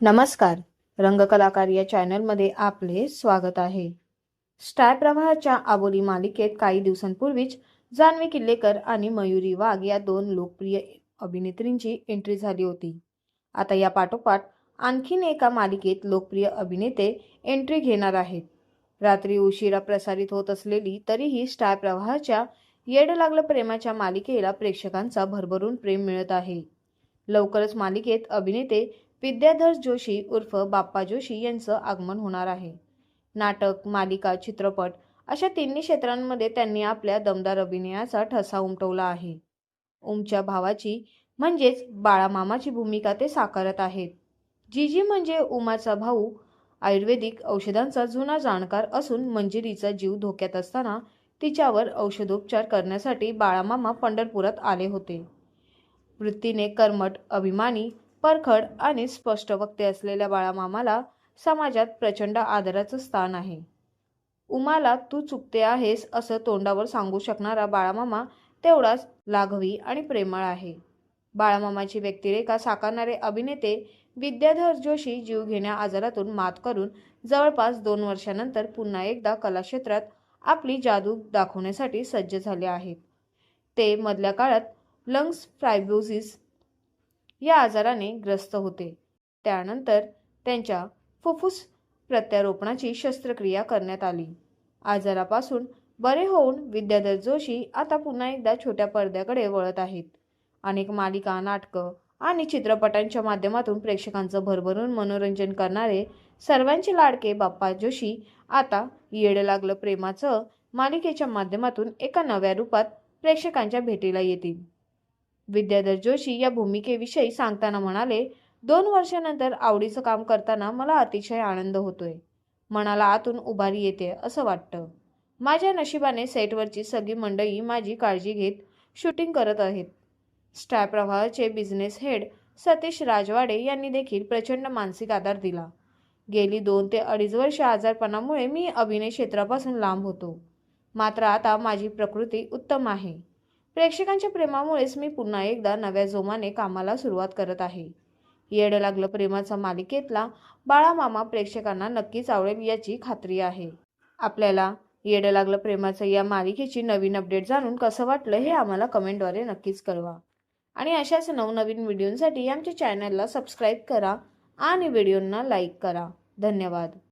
नमस्कार. रंगकलाकार या चॅनलमध्ये आपले स्वागत आहे. स्टार प्रवाहाच्या आबोली मालिकेत काही दिवसांपूर्वीच जान्हवी किल्लेकर आणि मयुरी वाघ या दोन लोकप्रिय अभिनेत्रींची एंट्री झाली होती. आता या पाठोपाठ आणखीन एका मालिकेत लोकप्रिय अभिनेते एंट्री घेणार आहेत. रात्री उशिरा प्रसारित होत असलेली तरीही स्टार प्रवाहाच्या येड लागलं प्रेमाच्या मालिकेला प्रेक्षकांचा भरभरून प्रेम मिळत आहे. लवकरच मालिकेत अभिनेते विद्याधर जोशी उर्फ बाप्पा जोशी यांचं आगमन होणार आहे. नाटक मालिका चित्रपट अशा तिन्ही क्षेत्रांमध्ये त्यांनी आपल्या दमदार अभिनयाचा ठसा उमटवला आहे. ओमच्या भावाची म्हणजेच बाळामामाची भूमिका ते साकारत आहेत. जीजी म्हणजे उमाचा भाऊ आयुर्वेदिक औषधांचा जुना जाणकार असून मंजिरीचा जीव धोक्यात असताना तिच्यावर औषधोपचार करण्यासाठी बाळामामा पंढरपुरात आले होते. वृत्तीने कर्मट अभिमानी परखड आणि स्पष्ट वक्ते असलेल्या बाळामामाला समाजात प्रचंड आदराचं स्थान आहे. उमाला तू चुकते आहेस असं तोंडावर सांगू शकणारा बाळामामा तेवढाच लाघवी आणि प्रेमळ आहे. बाळामामाची व्यक्तिरेखा साकारणारे अभिनेते विद्याधर जोशी जीवघेण्या आजारातून मात करून जवळपास दोन वर्षानंतर पुन्हा एकदा कलाक्षेत्रात आपली जादू दाखवण्यासाठी सज्ज झाले आहेत. ते मधल्या काळात लंग्स फ्रायब्युझिस या आजाराने ग्रस्त होते. त्यानंतर त्यांच्या फुफ्फुस प्रत्यारोपणाची शस्त्रक्रिया करण्यात आली. आजारापासून बरे होऊन विद्याधर जोशी आता पुन्हा एकदा छोट्या पडद्याकडे वळत आहेत. अनेक मालिका नाटकं आणि चित्रपटांच्या माध्यमातून प्रेक्षकांचं भरभरून मनोरंजन करणारे सर्वांचे लाडके बाप्पा जोशी आता येड लागलं प्रेमाचं मालिकेच्या माध्यमातून एका नव्या रूपात प्रेक्षकांच्या भेटीला येतील. विद्याधर जोशी या भूमिकेविषयी सांगताना म्हणाले दोन वर्षानंतर आवडीचं काम करताना मला अतिशय आनंद होतोय. मनाला आतून उभारी येते असं वाटतं. माझ्या नशिबाने सेटवरची सगळी मंडळी माझी काळजी घेत शूटिंग करत आहेत. स्टार प्रवाहाचे बिझनेस हेड सतीश राजवाडे यांनी देखील प्रचंड मानसिक आधार दिला. गेली दोन ते अडीच वर्ष आजारपणामुळे मी अभिनय क्षेत्रापासून लांब होतो. मात्र आता माझी प्रकृती उत्तम आहे. प्रेक्षकांच्या प्रेमामुळेच मी पुन्हा एकदा नव्या जोमाने कामाला सुरुवात करत आहे. येड लागलं प्रेमाचा मालिकेतला बाळामामा प्रेक्षकांना नक्कीच आवडेल याची खात्री आहे. आपल्याला येड लागलं प्रेमाचं या मालिकेची नवीन अपडेट जाणून कसं वाटलं हे आम्हाला कमेंटद्वारे नक्कीच कळवा. आणि अशाच नवनवीन व्हिडिओंसाठी आमच्या चॅनलला सबस्क्राईब करा आणि व्हिडिओंना लाईक करा. धन्यवाद.